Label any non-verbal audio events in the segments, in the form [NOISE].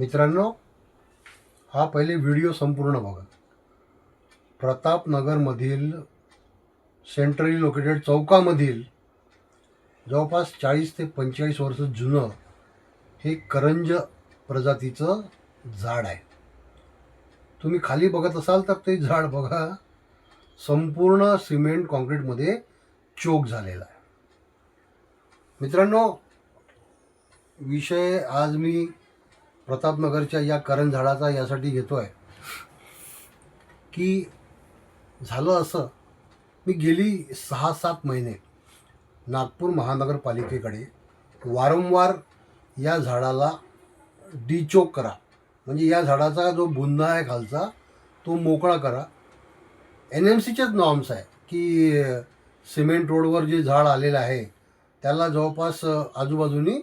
मित्रांनो हा पहिले व्हिडिओ संपूर्ण बघा. प्रतापनगरमधील सेंट्रली लोकेटेड चौकामधील जवळपास चाळीस ते पंचेचाळीस वर्ष जुनं हे करंज प्रजातीचं झाड आहे. तुम्ही खाली बघत असाल तर ते झाड बघा. संपूर्ण सिमेंट कॉन्क्रीटमध्ये चोक झालेला आहे. मित्रांनो विषय आज मी प्रतापनगरच्या या करण झाडाचा यासाठी घेतो आहे की झालं असं मी गेली सहा सात महिने नागपूर महानगरपालिकेकडे वारंवार या झाडाला डिचोक करा. म्हणजे या झाडाचा जो बुंदा आहे खालचा तो मोकळा करा. एन एम सीचेच नॉर्म्स आहे की सिमेंट रोडवर जे झाड आलेलं आहे त्याला जवळपास आजूबाजूनी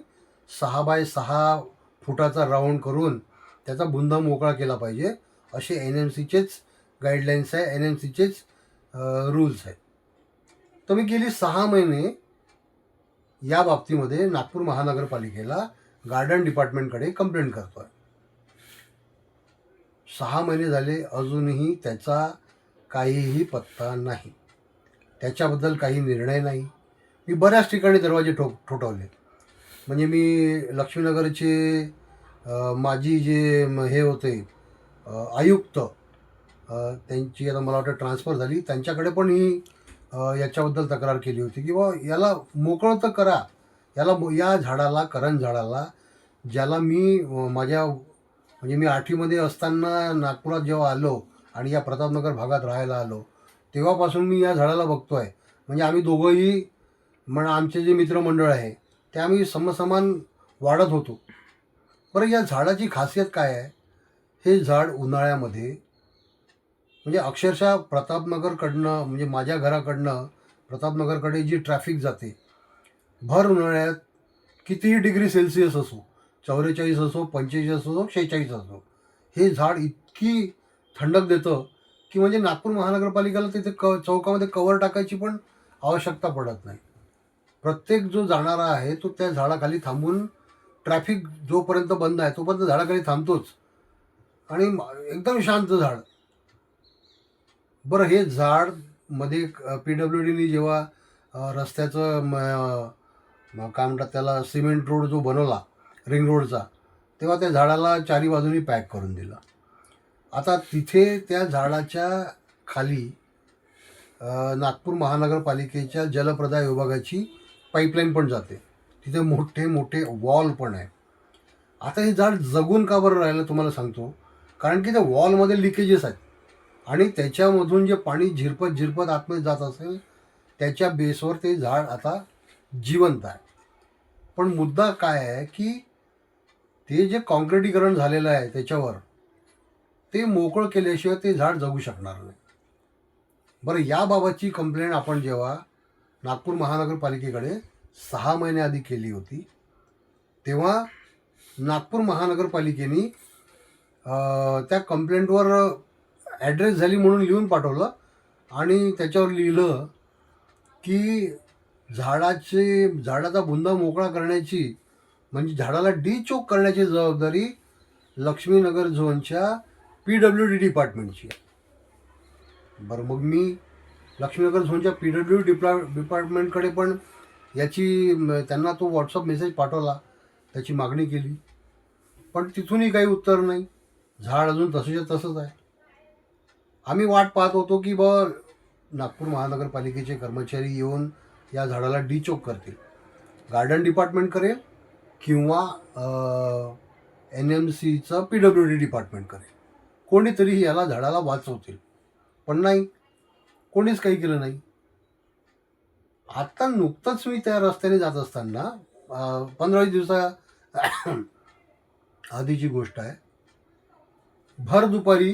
सहा बाय सहा फुटाचा राऊंड करून त्याचा बुंदा मोकळा केला पाहिजे. असे एन एम सीचेच गाईडलाईन्स आहे. एन एम सीचेच रूल्स आहेत तर मी गेली सहा महिने या बाबतीमध्ये नागपूर महानगरपालिकेला गार्डन डिपार्टमेंटकडे कंप्लेंट करतो आहे सहा महिने झाले अजूनही त्याचा काहीही पत्ता नाही. त्याच्याबद्दल काही निर्णय नाही. मी बऱ्याच ठिकाणी दरवाजे ठोक ठोठवले म्हणजे मी लक्ष्मीनगरचे माझी जे हे होते आयुक्त त्यांची आता मला वाटतं ट्रान्सफर झाली. त्यांच्याकडे पण ही याच्याबद्दल तक्रार केली होती की बा याला मोकळं तर करा. याला या झाडाला करण झाडाला ज्याला मी माझ्या म्हणजे मी आठवीमध्ये असताना नागपुरात जेव्हा आलो आणि या प्रतापनगर भागात राहायला आलो तेव्हापासून मी या झाडाला बघतो आहे म्हणजे आम्ही दोघंही म्हण आमचे जे मित्रमंडळ आहे ते आम्ही समसमान वाढत होतो. बरं या झाडाची खासियत काय आहे? हे झाड उन्हाळ्यामध्ये म्हणजे अक्षरशः प्रतापनगरकडनं म्हणजे माझ्या घराकडनं प्रतापनगरकडे जी ट्रॅफिक जाते भर उन्हाळ्यात कितीही डिग्री सेल्सिअस असो चौवेचाळीस असो पंचेचाळीस असो शेहेचाळीस असो हे झाड इतकी थंडक देतं की म्हणजे नागपूर महानगरपालिकेला तिथे क चौकामध्ये कवर टाकायची पण आवश्यकता पडत नाही. प्रत्येक जो जाणारा आहे तो त्या झाडाखाली थांबून ट्रॅफिक जोपर्यंत बंद आहे तोपर्यंत झाडाखाली थांबतोच. आणि एकदम शांत झाड. बरं हे झाडमध्ये पी डब्ल्यू डीने जेव्हा रस्त्याचं म- काय म्हणतात त्याला सिमेंट रोड जो बनवला रिंग रोडचा तेव्हा त्या झाडाला चारी बाजूनी पॅक करून दिला. आता तिथे त्या झाडाच्या खाली नागपूर महानगरपालिकेच्या जलप्रदाय विभागाची पाईपलाईन पण जाते. तिथे मोठे मोठे वॉल पण आहे. आता हे झाड जगून का बरं राहिलं तुम्हाला सांगतो. कारण की त्या वॉलमध्ये लिकेजेस आहेत. आणि त्याच्यामधून जे पाणी झिरपत झिरपत आतमध्ये जात असेल त्याच्या बेसवर ते झाड आता जिवंत आहे. पण मुद्दा काय आहे की ते जे कॉन्क्रिटीकरण झालेलं आहे त्याच्यावर ते मोकळं केल्याशिवाय ते झाड जगू शकणार नाही. बरं याबाबतची कंप्लेंट आपण जेव्हा नागपूर महानगरपालिकेकडे सहा महिन्याआधी केली होती. तेव्हा नागपूर महानगरपालिकेने त्या कंप्लेंटवर ॲड्रेस झाली म्हणून लिहून पाठवलं आणि त्याच्यावर लिहिलं की झाडाचे झाडाचा बुंदा मोकळा करण्याची म्हणजे झाडाला डी चोक करण्याची जबाबदारी लक्ष्मीनगर झोनच्या पी डब्ल्यू डी डिपार्टमेंटची बरं मग मी लक्ष्मीनगर झोनच्या पी डब्ल्यू डिप्ला डिपार्टमेंटकडे पण याची त्यांना तो व्हॉट्सअप मेसेज पाठवला. त्याची मागणी केली. पण तिथूनही काही उत्तर नाही. झाड अजून तसंच्या तसंच आहे. आम्ही वाट पाहत होतो की ब नागपूर महानगरपालिकेचे कर्मचारी येऊन या झाडाला डिचोक करतील. गार्डन डिपार्टमेंट करेल किंवा एन एम सीचं पी डब्ल्यू डी डिपार्टमेंट करेल. कोणीतरी याला झाडाला वाचवतील. पण नाही. कोणीच काही केलं नाही. आत्ता नुकतंच मी त्या रस्त्याने जात असताना पंधरा दिवसा [COUGHS] आधीची गोष्ट आहे. भर दुपारी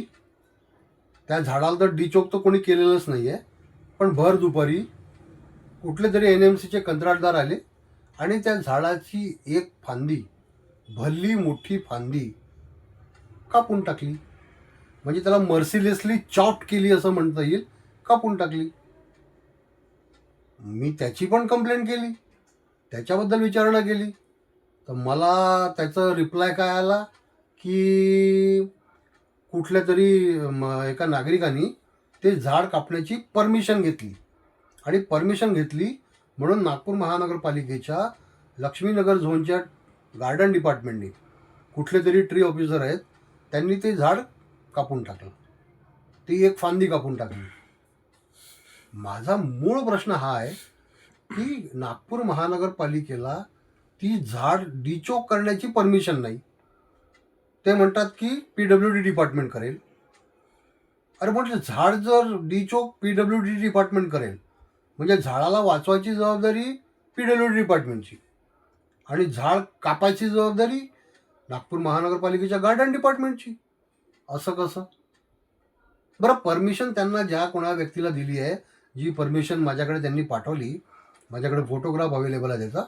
त्या झाडाला तर डिचोक तर कोणी केलेलंच नाही आहे पण भर दुपारी कुठले तरी एन एम सीचे कंत्राटदार आले आणि त्या झाडाची एक फांदी भल्ली मोठी फांदी कापून टाकली. म्हणजे त्याला मर्सिलेसली चॉट केली असं म्हणता येईल. कापून टाकली. मी त्याची पण कंप्लेंट केली. त्याच्याबद्दल विचारणा केली. तर मला त्याचं रिप्लाय काय आला? की कुठल्या तरी एका नागरिकाने ते झाड कापण्याची परमिशन घेतली. आणि परमिशन घेतली म्हणून नागपूर महानगरपालिकेच्या लक्ष्मीनगर झोनच्या गार्डन डिपार्टमेंटने कुठले तरी ट्री ऑफिसर आहेत त्यांनी ते झाड कापून टाकलं. ती एक फांदी कापून टाकली. माझा मूळ प्रश्न हा आहे की नागपूर महानगरपालिकेला ती झाड डिचोक करण्याची परमिशन नाही. ते म्हणतात की पी डब्ल्यू डी डिपार्टमेंट करेल. अरे म्हटलं झाड जर dechoke P W D department करेल म्हणजे झाडाला वाचवायची जबाबदारी पी डब्ल्यू डी डिपार्टमेंटची आणि झाड कापायची जबाबदारी नागपूर महानगरपालिकेच्या गार्डन डिपार्टमेंटची. असं कसं? बरं परमिशन त्यांना ज्या कोणा व्यक्तीला दिली आहे जी परमिशन माझ्याकडे त्यांनी पाठवली माझ्याकडे फोटोग्राफ अवेलेबल आहे त्याचा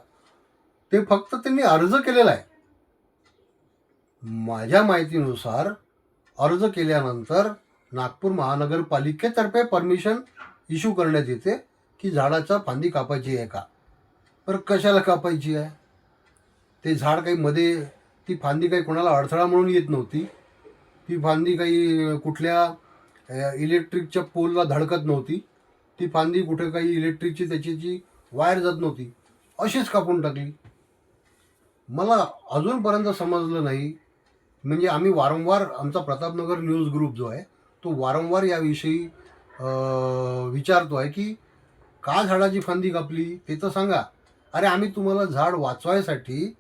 ते फक्त त्यांनी अर्ज केलेला आहे. माझ्या माहितीनुसार अर्ज केल्यानंतर नागपूर महानगरपालिकेतर्फे परमिशन इश्यू करण्यात येते की झाडाचा फांदी कापायची आहे का? बरं कशाला कापायची आहे? ते झाड काही मध्ये ती फांदी काही कोणाला अडथळा म्हणून येत नव्हती. ती फांदी काही कुठल्या इलेक्ट्रिकच्या पोलला धडकत नव्हती. ती फांदी कुठे काही इलेक्ट्रिकची त्याची वायर जात नव्हती. अशीच कापून टाकली. मला अजूनपर्यंत समजलं नाही. म्हणजे आम्ही वारंवार आमचा प्रतापनगर न्यूज ग्रुप जो आहे तो वारंवार याविषयी विचारतो आहे की का झाडाची फांदी कापली? ते तर सांगा. अरे आम्ही तुम्हाला झाड वाचवायसाठी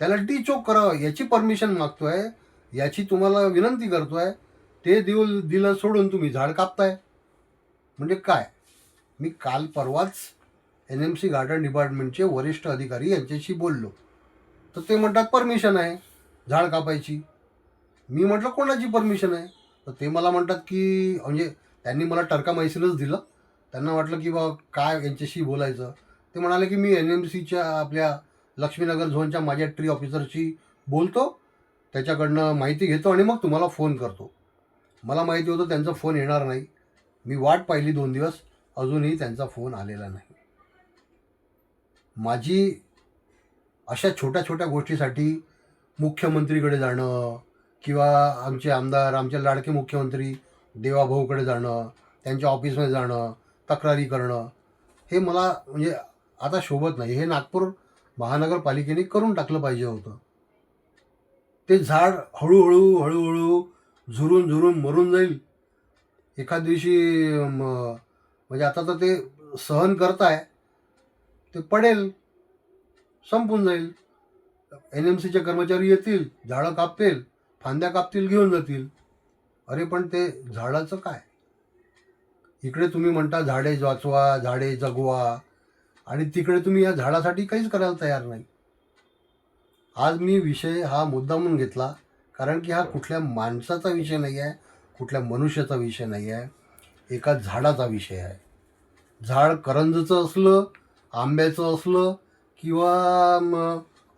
त्याला डिचोक करावं याची परमिशन मागतो आहे याची तुम्हाला विनंती करतो आहे ते देऊ दिलं सोडून तुम्ही झाड कापताय. म्हणजे काय? मी काल परवाच एन एम सी गार्डन डिपार्टमेंटचे वरिष्ठ अधिकारी यांच्याशी बोललो. तर ते म्हणतात परमिशन आहे झाड कापायची. मी म्हटलं कोणाची परमिशन आहे? तर ते मला म्हणतात की म्हणजे त्यांनी मला टर्का मैसीनच दिलं. त्यांना वाटलं की बा काय यांच्याशी बोलायचं? ते म्हणाले की मी एन एम सीच्या आपल्या लक्ष्मीनगर झोनच्या माझ्या ट्री ऑफिसरशी बोलतो. त्याच्याकडनं माहिती घेतो आणि मग तुम्हाला फोन करतो. मला माहिती होतं त्यांचा फोन येणार नाही. मी वाट पाहिली दोन दिवस. अजूनही त्यांचा फोन आलेला नाही. माझी अशा छोट्या छोट्या गोष्टीसाठी मुख्यमंत्रीकडे जाणं किंवा आमचे आमदार आमचे लाडके मुख्यमंत्री देवाभाऊकडे जाणं त्यांच्या ऑफिसमध्ये जाणं तक्रारी करणं हे मला म्हणजे आता शोभत नाही. हे नागपूर महानगरपालिकेने करून टाकलं पाहिजे होतं. ते झाड हळूहळू हळूहळू झुरून झुरून मरून जाईल. एखाद दिवशी म्हणजे आता तर ते सहन करताय ते पडेल संपून जाईल. एन एम सीचे कर्मचारी येतील झाडं कापतील फांद्या कापतील घेऊन जातील. अरे पण ते झाडाचं काय? इकडे तुम्ही म्हणता झाडे वाचवा झाडे जगवा आणि तिकडे तुम्ही या झाडासाठी काहीच करायला तयार नाही. आज मी विषय हा मुद्दा म्हणून घेतला कारण की हा कुठल्या माणसाचा विषय नाही आहे कुठल्या मनुष्याचा विषय नाही आहे एका झाडाचा विषय आहे. झाड करंजचं असलं आंब्याचं असलं किंवा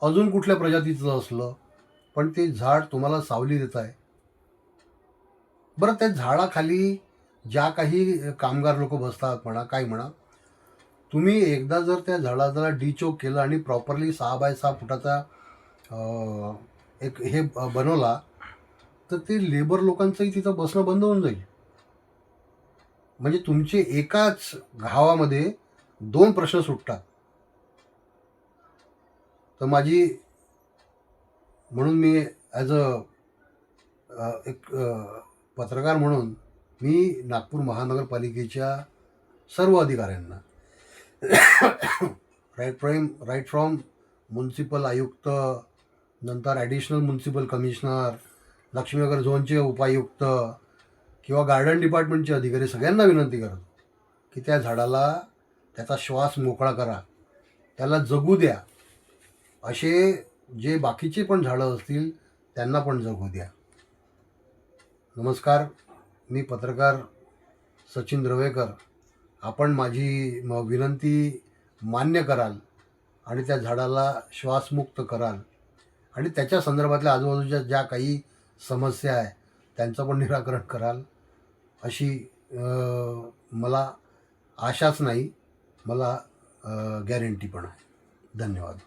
अजून कुठल्या प्रजातीचं असलं पण ते झाड तुम्हाला सावली देत आहे. बरं त्या झाडाखाली ज्या काही कामगार लोक बसतात म्हणा काय म्हणा तुम्ही एकदा जर त्या झाडाला डिचोक केलं आणि प्रॉपरली सहा बाय सहा फुटाचा एक हे बनवला तर ते लेबर लोकांचंही तिथं बसणं बंद होऊन जाईल. म्हणजे तुमचे एकाच घावामध्ये दोन प्रश्न सुटतात. तर माझी म्हणून मी ॲज अ एक पत्रकार म्हणून मी नागपूर महानगरपालिकेच्या सर्व अधिकाऱ्यांना right from right from municipal आयुक्त नंतर ॲडिशनल म्युन्सिपल कमिशनर लक्ष्मीनगर झोनचे उपायुक्त किंवा गार्डन डिपार्टमेंटचे अधिकारी सगळ्यांना विनंती करतो की त्या झाडाला त्याचा श्वास मोकळा करा. त्याला जगू द्या. असे जे बाकीचे पण झाडं असतील त्यांना पण जगू द्या. नमस्कार. मी पत्रकार सचिन द्रवेकर. आपण माझी म- विनंती मान्य कराल आणि त्या झाडाला श्वासमुक्त कराल. आणि त्याच्या संदर्भातल्या आजूबाजूच्या ज्या काही समस्या आहे त्यांचं पण निराकरण कराल. अशी मला आशाच नाही मला गॅरंटी पण आहे. धन्यवाद.